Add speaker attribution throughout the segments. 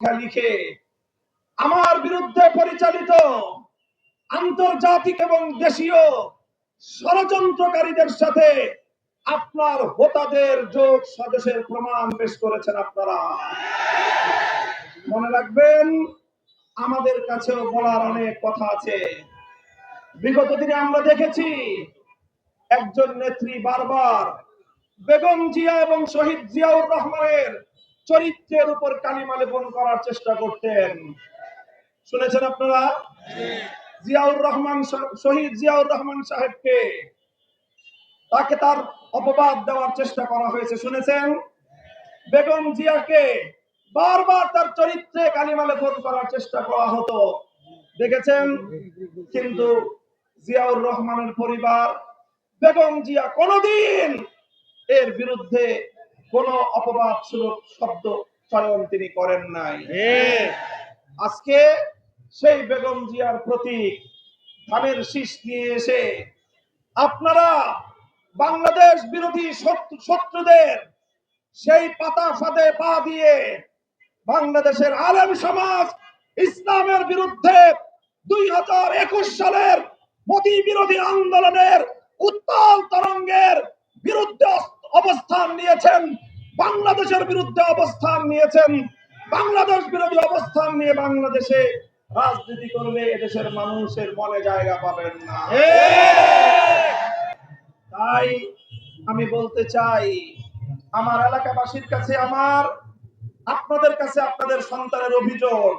Speaker 1: লিখে আমার বিরুদ্ধে পরিচালিত আন্তর্জাতিক এবং দেশীয় ষড়যন্ত্রকারীদের সাথে আপনার হোতাদের যোগ সদস্যের প্রমাণ পেশ করেছেন আপনারা। মনে রাখবেন, আমাদের কাছেও বলার অনেক কথা আছে। বিগত দিনে আমরা দেখেছি একজন নেত্রী বারবার বেগম জিয়া এবং শহীদ জিয়াউর রহমানের চরিত্রের উপর কালিমা লেপন করার চেষ্টা করতেন। শুনেছেন আপনারা? জিয়াউর রহমান শহীদ জিয়াউর রহমান সাহেবকে। তাকে তার অপবাদ দেওয়ার চেষ্টা করা হয়েছে, শুনেছেন? বেগম জিয়াকে বারবার তার চরিত্রে কালিমা লেপন করার চেষ্টা করা হতো। দেখেছেন? কিন্তু জিয়াউর রহমানের পরিবার বেগম জিয়া কোনদিন এর বিরুদ্ধে কোন অপবাদ সুলভ শব্দ চয়ন তিনি করেন নাই। আজকে সেই বেগম জিয়ার প্রতীক ধানের শীষ নিয়ে এসে আপনারা বাংলাদেশ বিরোধী শত্রুদের সেই পাতা ফাঁদে পা দিয়ে বাংলাদেশের আলেম সমাজ ইসলামের বিরুদ্ধে দুই হাজার একুশ সালের মোদী বিরোধী আন্দোলনের উত্তাল তরঙ্গের বিরুদ্ধে অবস্থান নিয়েছেন। বাংলাদেশের বিরুদ্ধে অবস্থান নিয়েছেন। বাংলাদেশ বিরোধী অবস্থান নিয়ে বাংলাদেশে রাজনীতি করলে এদেশের মানুষের মনে জায়গা পাবেন না। তাই আমি বলতে চাই, আমার এলাকাবাসীর কাছে আমার, আপনাদের কাছে আপনাদের সন্তানের অভিযোগ,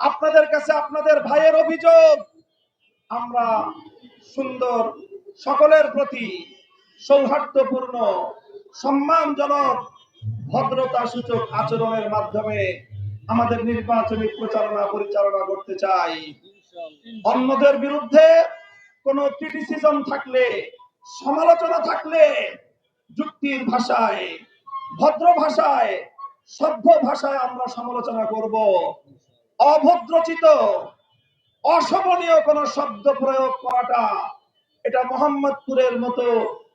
Speaker 1: আপনাদের কাছে আপনাদের ভাইয়ের অভিযোগ। আমরা সুন্দর সকলের প্রতি সৌহার্দ্যপূর্ণ, সম্মানজনক ভদ্রতা সূচক আচরণের মাধ্যমে আমাদের নির্বাচনী প্রচারণা পরিচালনা করতে চাই। অন্যদের বিরুদ্ধে কোনো ক্রিটিসিজম থাকলে, সমালোচনা থাকলে, যুক্তির ভাষায়, ভদ্র ভাষায়, সভ্য ভাষায় আমরা সমালোচনা করব। অভদ্রচিত, অশোভনীয় কোন শব্দ প্রয়োগ করাটা এটা মোহাম্মদপুরের মতো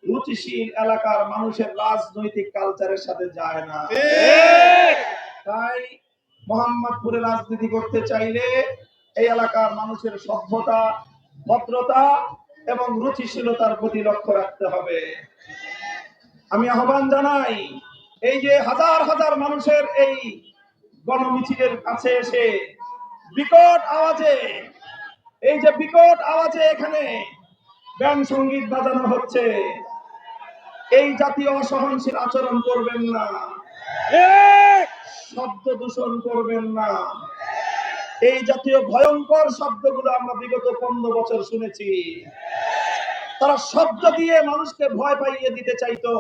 Speaker 1: রুচিশীল এলাকার মানুষের রাজনৈতিক কালচারের সাথে যায় না। তাই মোহাম্মদপুরে রাজনীতি করতে চাইলে এই এলাকার মানুষের সভ্যতা ভদ্রতা এবং রুচিশীলতার প্রতি লক্ষ্য রাখতে হবে। আমি আহ্বান জানাই এই যে হাজার হাজার মানুষের এই গণমিছিলের কাছে এসে বিকট আওয়াজে এই যে বিকট আওয়াজে এখানে ব্যান্ড সংগীত বাজানো হচ্ছে। এই জাতীয় অসহনশীল আচরণ করবেন না। শব্দ দূষণ করবেন না। এই জাতীয় ভয়ঙ্কর শব্দগুলো আমরা বিগত পনেরো বছর শুনেছি। তারা শব্দ দিয়ে মানুষকে ভয় পাইয়ে দিতে চাইতো।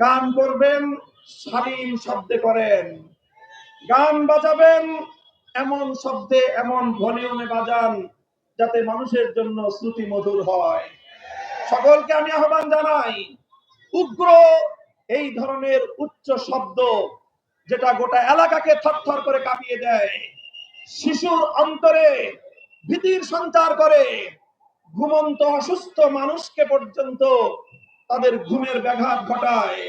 Speaker 1: গান করবেন শালীন শব্দে করেন। গান বাজাবেন, এমন শব্দে, এমন ভলিউমে বাজান, যাতে মানুষের জন্য শ্রুতি মধুর হয়। সকলকে আমি আহ্বান জানাই, উগ্র এই ধরনের উচ্চ শব্দ যেটা গোটা এলাকাকে থরথর করে কাঁপিয়ে দেয়। শিশুর অন্তরে ভীতির সঞ্চার করে। ঘুমন্ত অসুস্থ মানুষকে পর্যন্ত তাদের ঘুমের ব্যাঘাত ঘটায়।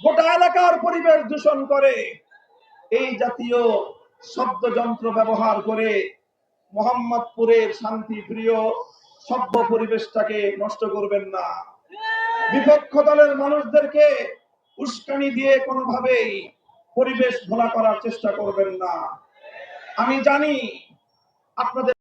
Speaker 1: গোটা এলাকার পরিবেশ দূষণ করে। এই জাতীয় শব্দযন্ত্র ব্যবহার করে মোহাম্মদপুরের শান্তি প্রিয় সভ্য পরিবেশটাকে নষ্ট করবেন না। বিপক্ষ দলের মানুষদেরকে উস্কানি দিয়ে কোনোভাবেই পরিবেশ ভোলা করার চেষ্টা করবেন না। আমি জানি আপনাদের